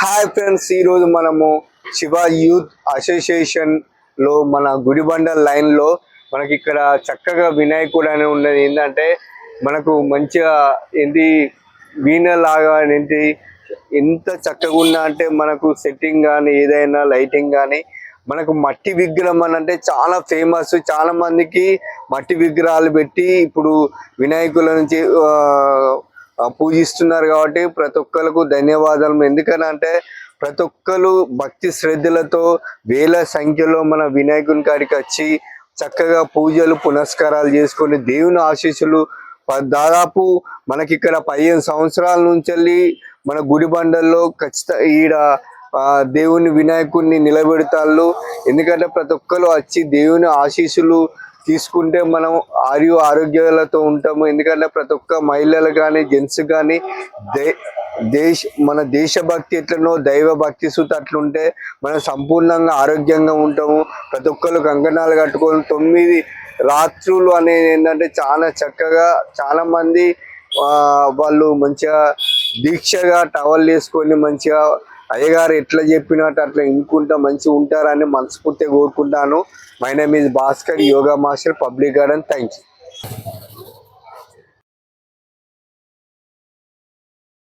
Hi friends ఈరోజు మనము Shiva youth అసోసియేషన్లో మన గుడిబండ లైన్లో మనకి ఇక్కడ చక్కగా వినాయకుడు అని ఉన్నది. ఏంటంటే మనకు మంచిగా ఏంటి వీణ లాగా ఏంటి ఎంత చక్కగా ఉన్నా అంటే మనకు సెట్టింగ్ కానీ ఏదైనా లైటింగ్ కానీ మనకు మట్టి విగ్రహం అని అంటే చాలా ఫేమస్ చాలా మందికి మట్టి విగ్రహాలు పెట్టి ఇప్పుడు వినాయకుల నుంచి పూజిస్తున్నారు కాబట్టి ప్రతి ఒక్కరికి ధన్యవాదాలు. ఎందుకనంటే ప్రతి ఒక్కరు భక్తి శ్రద్ధలతో వేల సంఖ్యలో మన వినాయకుని కాడికి వచ్చి చక్కగా పూజలు పునస్కారాలు చేసుకొని దేవుని ఆశీస్సులు ప- దాదాపు మనకి ఇక్కడ పదిహేను సంవత్సరాల నుంచి వెళ్ళి మన గుడి బండల్లో ఖచ్చితంగా ఈడ దేవుని వినాయకుడిని నిలబెడతాళ్ళు. ఎందుకంటే ప్రతి ఒక్కరు వచ్చి దేవుని ఆశీస్సులు తీసుకుంటే మనం ఆరు ఆరోగ్యాలతో ఉంటాము. ఎందుకంటే ప్రతి ఒక్క మహిళలు కానీ జెంట్స్ కానీ దే దేశ మన దేశభక్తి ఎట్లనో దైవ భక్తి సూత అట్లుంటే మనం సంపూర్ణంగా ఆరోగ్యంగా ఉంటాము. ప్రతి ఒక్కరు కంకణాలు కట్టుకొని తొమ్మిది రాత్రులు అనేది ఏంటంటే చాలా చక్కగా చాలా మంది వాళ్ళు మంచిగా దీక్షగా టవల్ వేసుకొని మంచిగా అయ్యగారు ఎట్లా చెప్పినట్టు అట్లా ఇంకుంటా మంచిగా ఉంటారని మనస్ఫూర్తిగా కోరుకుంటాను. My name is Bhaskar yoga master public garden thank you